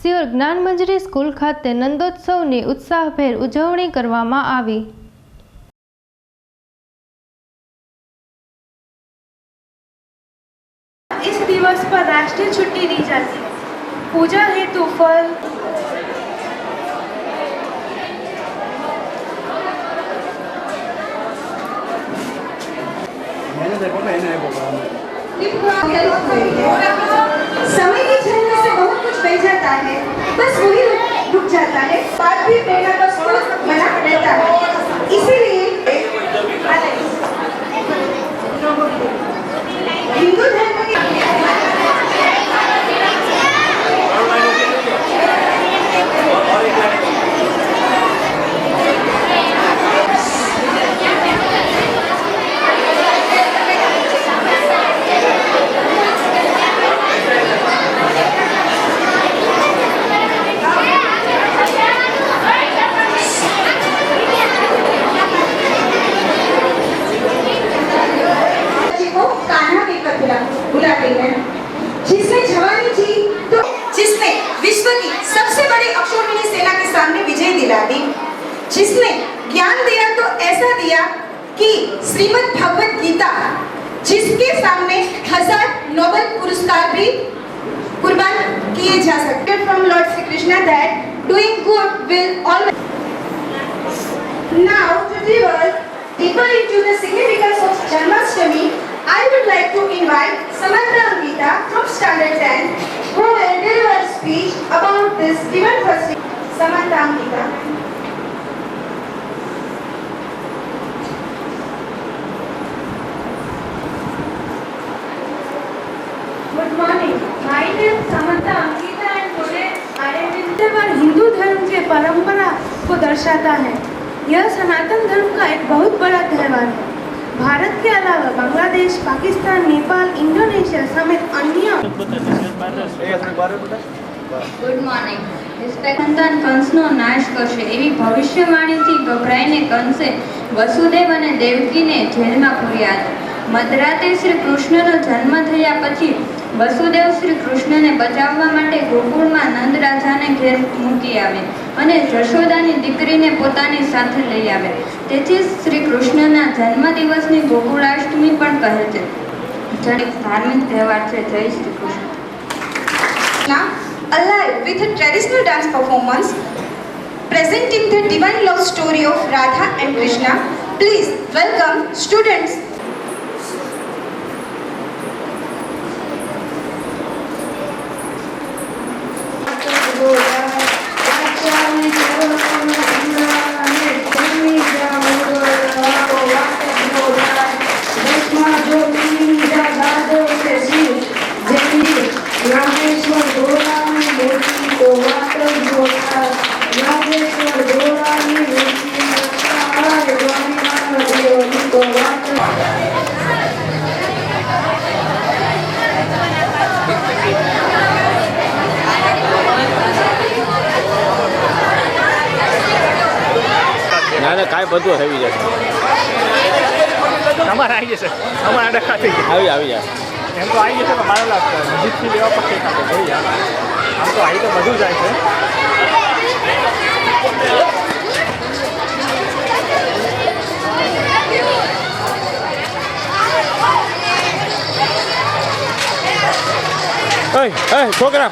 સિયોર Gyanmanjari school ખાતે નંદોત્સવની ઉત્સાહભેર ઉજવણી કરવામાં આવી इस दिवस पर राष्ट्रीय छुट्टी दी जाती है पूजा हेतु फल मैंने देखो ना इन्हें बोला समय की झलक से बहुत कुछ बह जाता है बस वही रुक- रुक जाता है बात भी प्रेरणा का स्रोत जिसने जवानी जी तो जिसने विश्व की सबसे बड़ी अक्षौहिणी सेना के सामने विजय दिला दी। जिसने ज्ञान दिया तो ऐसा दिया कि श्रीमद् भगवत गीता जिसके सामने हज़ार नोबेल पुरस्कार भी कुर्बान किए जा सकते from lord Shri Krishna that doing good will always Now to delve deeper into the significance of Janmashtami, I would like to invite परंपरा को दर्शाता है यह सनातन धर्म का एक बहुत बड़ा त्यौहार है भारत के अलावा बांग्लादेश पाकिस्तान नेपाल इंडोनेशिया समेत अन्य ગુડ મોર્નિંગ સંતાન કંસનો નાશ કરશે એવી ભવિષ્યવાણીથી ગભરાઈને કંસે વસુદેવ અને દેવકીને જેલમાં પૂર્યા હતા મધરાતે શ્રી કૃષ્ણનો જન્મ થયા પછી વસુદેવ શ્રી કૃષ્ણને બચાવવા માટે ગોકુળમાં નંદ રાજાને ઘેર મૂકી આવે અને જશોદાની દીકરીને પોતાની સાથે લઈ આવે તેથી શ્રી કૃષ્ણના જન્મદિવસની ગોકુળાષ્ટમી પણ કહે છે જણ ધાર્મિક તહેવાર છે જય Shri Krishna alive with a traditional dance performance presenting the divine love story of Radha and Krishna, please welcome students બધું આવી જશે. અમારે આવી જશે. અમારે ડખા થઈ ગયા. આવી આવી જાય. એમ તો આવી જશે પણ મારે લાગશે નજીકથી લેવા પડશે કાંઈ થઈ જાય આમ તો આવી તો બધું જાય છે. ઓય ઓય છોકરા.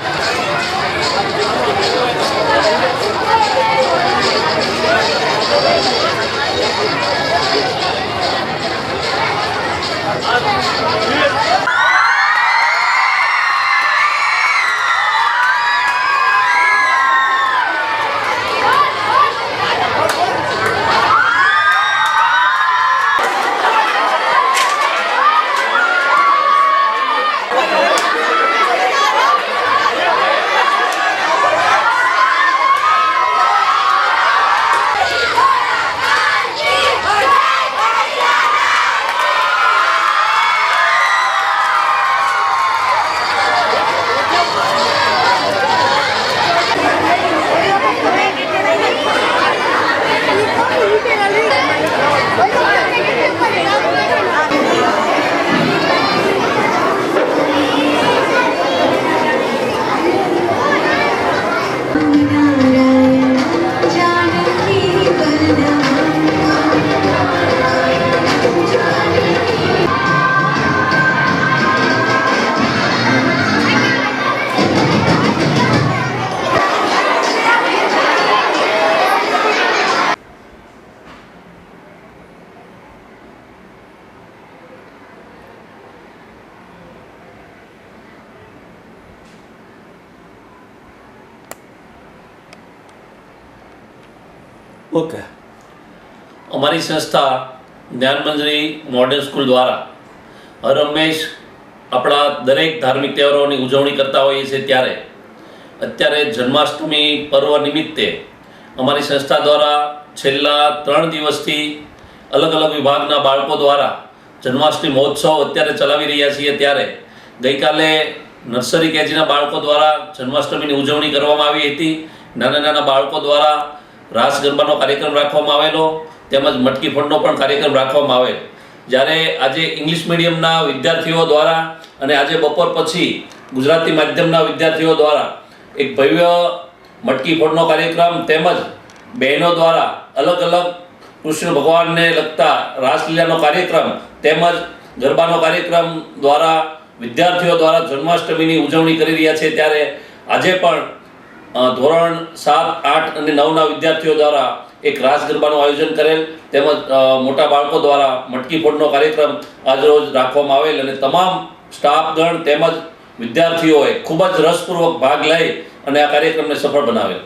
ઓકે. અમારી સંસ્થા જ્ઞાનમંજરી મોડર્ન સ્કૂલ દ્વારા હર હંમેશ આપણા દરેક ધાર્મિક તહેવારોની ઉજવણી કરતા હોઈએ છીએ ત્યારે. અત્યારે જન્માષ્ટમી પર્વ નિમિત્તે અમારી સંસ્થા દ્વારા છેલ્લા ત્રણ દિવસથી અલગ અલગ વિભાગના બાળકો દ્વારા જન્માષ્ટમી મહોત્સવ અત્યારે ચલાવી રહ્યા છીએ ત્યારે. ગઈકાલે નર્સરી કેજીના બાળકો દ્વારા જન્માષ્ટમીની ઉજવણી કરવામાં આવી હતી. નાના નાના બાળકો દ્વારા રાસ ગરબાનો કાર્યક્રમ રાખવામાં આવેલો, તેમજ મટકી ફંડનો પણ કાર્યક્રમ રાખવામાં આવેલ. જ્યારે આજે ઇંગ્લિશ મીડિયમના વિદ્યાર્થીઓ દ્વારા અને આજે બપોર પછી ગુજરાતી માધ્યમના વિદ્યાર્થીઓ દ્વારા એક ભવ્ય મટકી ફોડનો કાર્યક્રમ તેમજ બહેનો દ્વારા અલગ અલગ કૃષ્ણ ભગવાનને લગતા રાસલીલાનો કાર્યક્રમ તેમજ ગરબાનો કાર્યક્રમ દ્વારા વિદ્યાર્થીઓ દ્વારા જન્માષ્ટમીની ઉજવણી કરી રહ્યા છે. ત્યારે આજે પણ ધોરણ સાત, આઠ અને નવના વિદ્યાર્થીઓ દ્વારા એક રાસ ગરબાનું આયોજન કરેલ તેમજ મોટા બાળકો દ્વારા મટકી ફોડનો કાર્યક્રમ આજરોજ રાખવામાં આવેલ અને તમામ સ્ટાફગણ તેમજ વિદ્યાર્થીઓએ ખૂબ જ રસપૂર્વક ભાગ લઈ અને આ કાર્યક્રમને સફળ બનાવેલ.